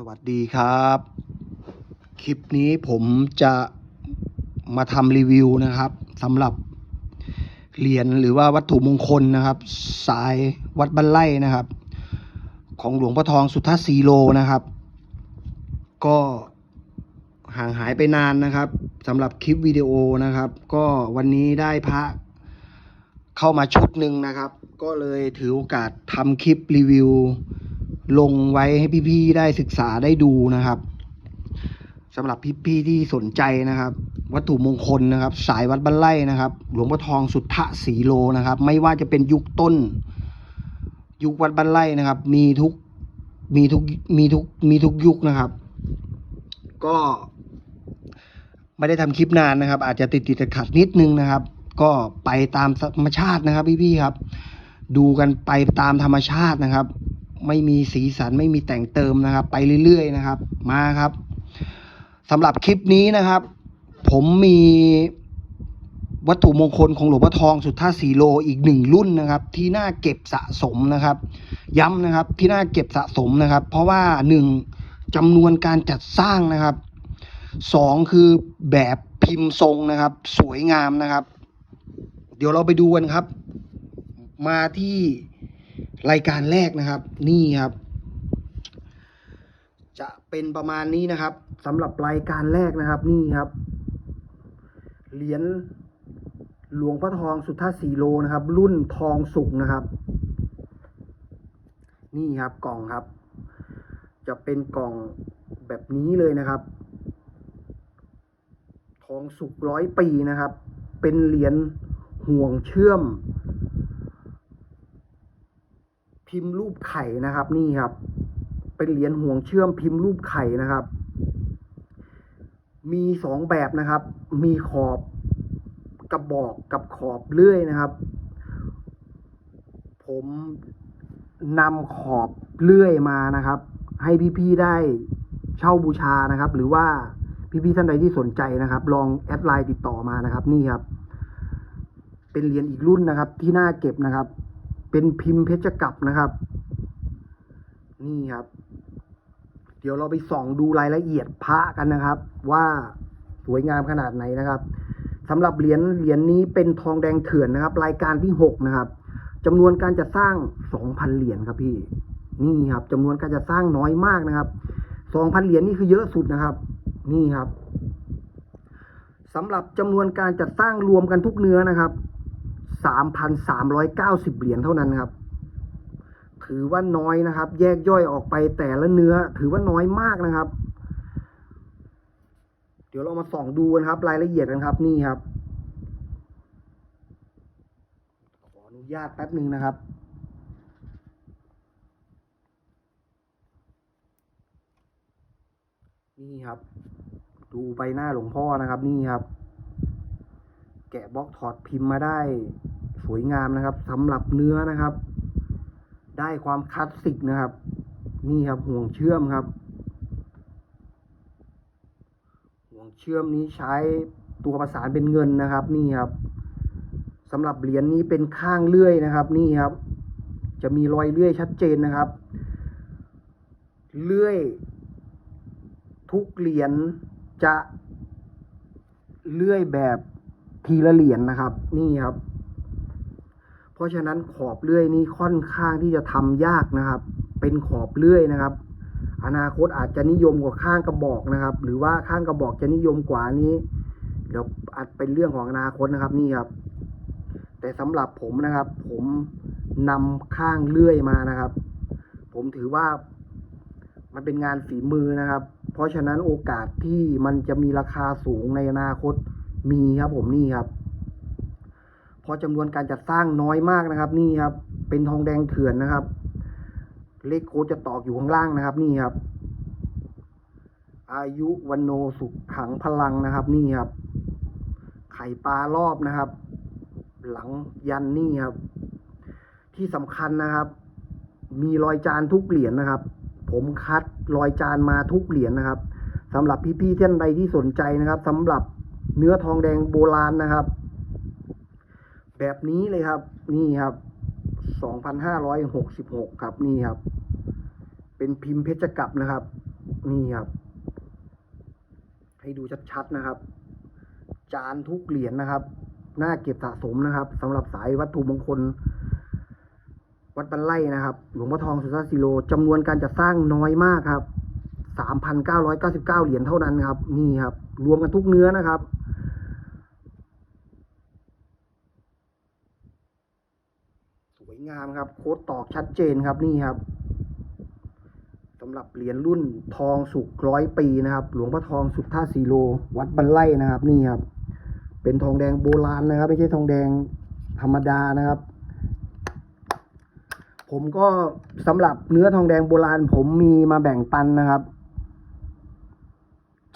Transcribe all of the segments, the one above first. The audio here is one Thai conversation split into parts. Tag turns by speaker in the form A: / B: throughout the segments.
A: สวัสดีครับ คลิปนี้ผมจะมาทำรีวิวนะครับสำหรับเหรียญหรือว่าวัตถุมงคลนะครับ สายวัดบ้านไร่นะครับ ของหลวงพ่อทองสุทธาสีโลนะครับ ก็ห่างหายไปนานนะครับสำหรับคลิปวิดีโอนะครับ ก็วันนี้ได้พระเข้ามาชุดหนึ่งนะครับ ก็เลยถือโอกาสทำคลิปรีวิว ลงไว้ให้พี่ๆได้ศึกษาได้ดูนะครับสำหรับพี่ๆที่สนใจนะครับ วัตถุมงคลนะครับ สายวัดบ้านไร่นะครับ หลวงพ่อทองสุทธะสีโลนะครับ ไม่ว่าจะเป็นยุคต้น ยุควัดบ้านไร่นะครับ มีทุกมีทุกมีทุกมีทุกยุคนะครับ ก็ไม่ได้ทำคลิปนานนะครับ อาจจะติดติดขัดนิดนึงนะครับ ก็ไปตามธรรมชาตินะครับ พี่ๆครับ ดูกันไปตามธรรมชาตินะครับ ไม่มีสีสันไม่มีแต่งเติมนะครับ ไปเรื่อยๆนะครับ มาครับสำหรับคลิปนี้นะครับ ผมมีวัตถุมงคลของหลวงพ่อทองสุทธาสีโลอีกหนึ่งรุ่นนะครับ ที่น่าเก็บสะสมนะครับ ย้ำนะครับที่น่าเก็บสะสมนะครับ เพราะว่าหนึ่งจำนวนการจัดสร้างนะครับสองคือแบบพิมพ์ทรงนะครับ สวยงามนะครับ เดี๋ยวเราไปดูกันครับ มาที่ รายการแรกนะครับ นี่ครับ จะเป็นประมาณนี้นะครับสำหรับรายการแรกนะครับ นี่ครับ เหรียญหลวงพ่อทองสุทธาสีโลนะครับ รุ่นทองสุกนะครับ นี่ครับกล่องครับ จะเป็นกล่องแบบนี้เลยนะครับ ทองสุกร้อยปีนะครับ เป็นเหรียญห่วงเชื่อม พิมพ์รูปไข่นะครับ นี่ครับ เป็นเหรียญห่วงเชื่อมพิมพ์รูปไข่นะครับ มีสองแบบนะครับ มีขอบกระบอกกับขอบเลื่อยนะครับ ผมนำขอบเลื่อยมานะครับ ให้พี่ๆได้เช่าบูชานะครับ หรือว่าพี่ๆท่านใดที่สนใจนะครับ ลองแอดไลน์ติดต่อมานะครับ นี่ครับ เป็นเหรียญอีกรุ่นนะครับ ที่น่าเก็บนะครับ เป็นพิมพ์เพชรกลับนะครับ นี่ครับ เดี๋ยวเราไปส่องดูรายละเอียดพระกันนะครับ ว่าสวยงามขนาดไหนนะครับสำหรับเหรียญเหรียญนี้เป็นทองแดงเถื่อนนะครับ รายการที่หกนะครับจำนวนการจะสร้างสองพันเหรียญครับพี่ นี่ครับจำนวนการจะสร้างน้อยมากนะครับสองพันเหรียญนี่คือเยอะสุดนะครับ นี่ครับสำหรับจำนวนการจัดสร้างรวมกันทุกเนื้อนะครับ สามพันสามร้อยเก้าสิบเหรียญเท่านั้นครับ ถือว่าน้อยนะครับ แยกย่อยออกไปแต่ละเนื้อ ถือว่าน้อยมากนะครับ เดี๋ยวเรามาส่องดูนะครับ รายละเอียดกันครับนี่ครับ ขออนุญาตแป๊บหนึ่งนะครับนี่ครับ ดูใบหน้าหลวงพ่อนะครับ นี่ครับ กะบล็อกถอดพิมพ์มาได้ สวยงามนะครับสำหรับเนื้อนะครับ ได้ความคลาสสิกนะครับ นี่ครับห่วงเชื่อมครับ ห่วงเชื่อมนี้ใช้ตัวประสานเป็นเงินนะครับ นี่ครับสำหรับเหรียญนี้เป็นข้างเลื่อยนะครับ นี่ครับ จะมีรอยเลื่อยชัดเจนนะครับ เลื่อยทุกเหรียญจะเลื่อยแบบ ทีละเหรียญนะครับ นี่ครับ เพราะฉะนั้นขอบเลื่อยนี้ค่อนข้างที่จะทำยากนะครับ เป็นขอบเลื่อยนะครับ อนาคตอาจจะนิยมกว่าข้างกระบอกนะครับ หรือว่าข้างกระบอกจะนิยมกว่านี้ เดี๋ยวอาจเป็นเรื่องของอนาคตนะครับ นี่ครับ แต่สำหรับผมนะครับ ผมนำข้างเลื่อยมานะครับ ผมถือว่ามันเป็นงานฝีมือนะครับ เพราะฉะนั้นโอกาสที่มันจะมีราคาสูงในอนาคต มีครับผมนี่ครับพราะจำนวนการจัดสร้างน้อยมากนะครับ นี่ครับ เป็นทองแดงเถื่อนนะครับ เลขโค้ดจะตอกอยู่ข้างล่างนะครับ นี่ครับ อายุวันโนสุขขังพลังนะครับ นี่ครับ ไข่ปลารอบนะครับ หลังยันนี่ครับ ที่สำคัญนะครับ มีรอยจานทุกเหรียญนะครับ ผมคัดรอยจานมาทุกเหรียญนะครับสำหรับพี่ๆท่านใดที่สนใจนะครับสำหรับ เนื้อทองแดงโบราณนะครับ แบบนี้เลยครับ นี่ครับ2,566ครับนี่ครับ เป็นพิมพ์เพชรกลับนะครับ นี่ครับ ให้ดูชัดๆนะครับ จานทุกเหรียญนะครับน่าเก็บสะสมนะครับสำหรับสายวัตถุมงคล วัดบันไล่นะครับ หลวงพ่อทองสุทธาสิโลจำนวนการจัดสร้างน้อยมากครับสามพันเก้าร้อยเก้าสิบเก้าเหรียญเท่านั้นครับ นี่ครับ รวมกันทุกเนื้อนะครับ สวย งามครับ โค้ดตอกชัดเจนครับนี่ครับสำหรับเหรียญรุ่นทองสุกร้อยปีนะครับ หลวงพ่อทองสุทธาสีโล วัดบันไล่นะครับ นี่ครับ เป็นทองแดงโบราณนะครับ ไม่ใช่ทองแดงธรรมดานะครับ ผมก็สำหรับเนื้อทองแดงโบราณ ผมมีมาแบ่งปันนะครับ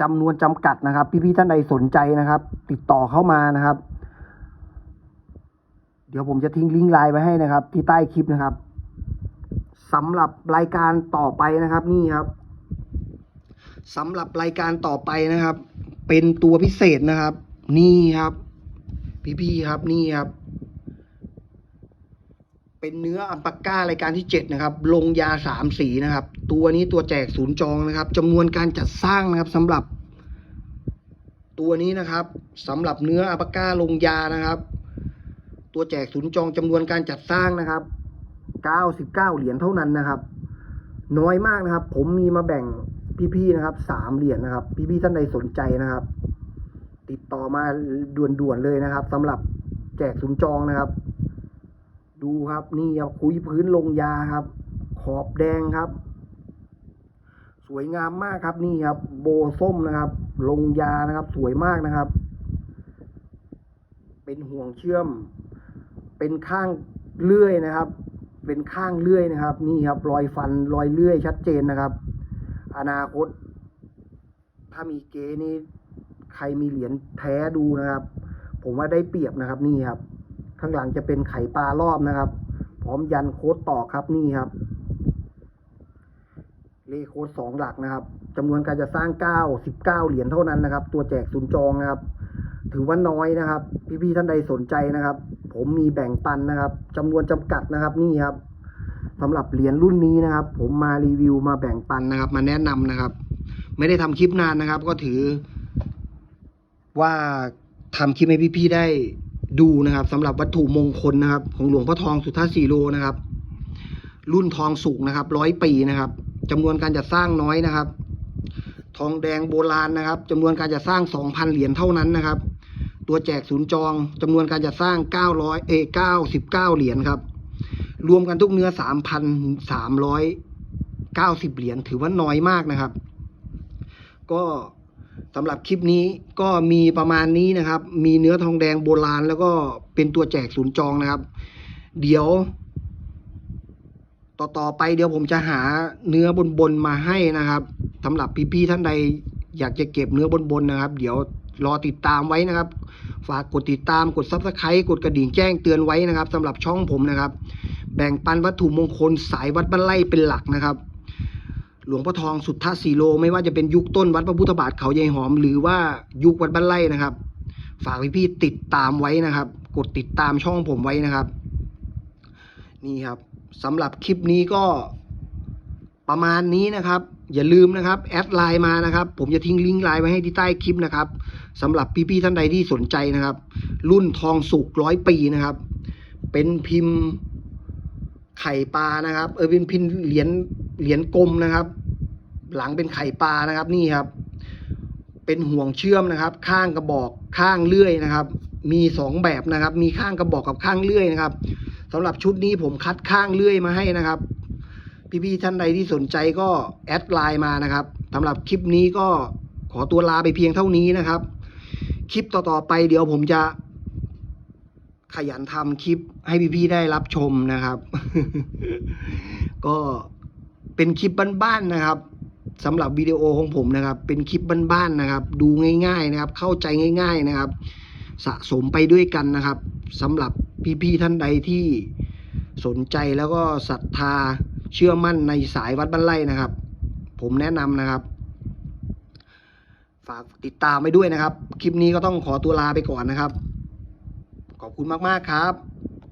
A: จำนวนจำกัดนะครับ พี่ๆท่านใดสนใจนะครับ ติดต่อเข้ามานะครับ เดี๋ยวผมจะทิ้งลิงก์ไลน์ไว้ให้นะครับ ที่ใต้คลิปนะครับสำหรับรายการต่อไปนะครับ นี่ครับสำหรับรายการต่อไปนะครับ เป็นตัวพิเศษนะครับ นี่ครับ พี่ๆครับนี่ครับ เป็นเนื้ออัลปาก้ารายการที่เจ็ดนะครับ ลงยาสามสีนะครับ ตัวนี้ตัวแจกศูนย์จองนะครับจำนวนการจัดสร้างนะครับสำหรับ ตัวนี้นะครับสำหรับเนื้ออัลปาก้าลงยานะครับ ตัวแจกศูนย์จองจำนวนการจัดสร้างนะครับเก้าสิบเก้าเหรียญเท่านั้นนะครับ น้อยมากนะครับ ผมมีมาแบ่งพี่ๆนะครับสามเหรียญนะครับ พี่ๆท่านใดสนใจนะครับ ติดต่อมาด่วนๆเลยนะครับสำหรับแจกศูนย์จองนะครับ ดูครับนี่ครับคุยพื้นลงยาครับ ขอบแดงครับ สวยงามมากครับนี่ครับ โบส้มนะครับ ลงยานะครับ สวยมากนะครับ เป็นห่วงเชื่อม เป็นข้างเลื่อยนะครับ เป็นข้างเลื่อยนะครับ นี่ครับรอยฟันรอยเลื่อยชัดเจนนะครับ อนาคต ถ้ามีเกนี่ใครมีเหรียญแท้ดูนะครับ ผมว่าได้เปรียบนะครับนี่ครับ ข้างหลังจะเป็นไข่ปลารอบนะครับ พร้อมยันโค้ดต่อครับนี่ครับ เลขโค้ดสองหลักนะครับจำนวนการจะสร้างเก้าสิบเก้าเหรียญเท่านั้นนะครับ ตัวแจกศูนย์จองนะครับ ถือว่าน้อยนะครับ พี่ๆท่านใดสนใจนะครับ ผมมีแบ่งปันนะครับจำนวนจำกัดนะครับนี่ครับสำหรับเหรียญรุ่นนี้นะครับ ผมมารีวิวมาแบ่งปันนะครับ มาแนะนำนะครับ ไม่ได้ทำคลิปนานนะครับ ก็ถือ ว่าทำคลิปให้พี่ๆได้ดูนะครับสำหรับวัตถุมงคลนะครับ ของหลวงพ่อทองสุทธาสีโลนะครับ รุ่นทองสุกนะครับร้อยปีนะครับจำนวนการจัดสร้างน้อยนะครับ ทองแดงโบราณนะครับจำนวนการจัดสร้างสองพันเหรียญเท่านั้นนะครับ ตัวแจกศูนย์จองจำนวนการจัดสร้างเก้าร้อยเอเก้าสิบเก้าเหรียญครับ รวมกันทุกเนื้อสามพันสามร้อยเก้าสิบเหรียญถือว่าน้อยมากนะครับ ก็สำหรับคลิปนี้ก็มีประมาณนี้นะครับ มีเนื้อทองแดงโบราณ แล้วก็เป็นตัวแจกศูนย์จองนะครับ เดี๋ยว ต่อต่อไปเดี๋ยวผมจะหาเนื้อบนบนๆมาให้นะครับสำหรับพี่ๆท่านใดอยากจะเก็บเนื้อบนบนๆนะครับ เดี๋ยว รอติดตามไว้นะครับ ฝากกดติดตามกดซับสไครต์กดกระดิ่งแจ้งเตือนไว้นะครับสำหรับช่องผมนะครับ แบ่งปันวัตถุมงคลสายวัดบ้านไร่เป็นหลักนะครับ หลวงพ่อทองสุทธาสีโล ไม่ว่าจะเป็นยุคต้นวัดพระพุทธบาทเขาใยหอม หรือว่ายุควัดบ้านไร่นะครับ ฝากพี่ๆติดตามไว้นะครับ กดติดตามช่องผมไว้นะครับ นี่ครับสำหรับคลิปนี้ก็ประมาณนี้นะครับ อย่าลืมนะครับแอดไลน์มานะครับ ผมจะทิ้งลิงก์ไลน์ไว้ให้ที่ใต้คลิปนะครับสำหรับพี่ๆท่านใดที่สนใจนะครับ รุ่นทองสุกร้อยปีนะครับ เป็นพิมพ์ไข่ปลานะครับ เออเป็นพิมพ์เหรียญเหรียญกลมนะครับ หลังเป็นไข่ปลานะครับนี่ครับ เป็นห่วงเชื่อมนะครับ ข้างกระบอกข้างเลื่อยนะครับ มีสองแบบนะครับ มีข้างกระบอกกับข้างเลื่อยนะครับสำหรับชุดนี้ผมคัดข้างเลื่อยมาให้นะครับ พี่ๆท่านใดที่สนใจก็แอดไลน์มานะครับสำหรับคลิปนี้ก็ขอตัวลาไปเพียงเท่านี้นะครับ คลิปต่อๆไปเดี๋ยวผมจะขยันทำคลิปให้พี่ๆได้รับชมนะครับ ก็เป็นคลิปบ้านๆนะครับสำหรับวิดีโอของผมนะครับ เป็นคลิปบ้านๆนะครับ ดูง่ายๆนะครับ เข้าใจง่าย ๆนะครับ สะสมไปด้วยกันนะครับสำหรับพี่ๆท่านใดที่สนใจแล้วก็ศรัทธา เชื่อมั่นในสายวัดบ้านไร่นะครับ ผมแนะนำนะครับ ฝากติดตามไปด้วยนะครับ คลิปนี้ก็ต้องขอตัวลาไปก่อนนะครับ ขอบคุณมากๆครับ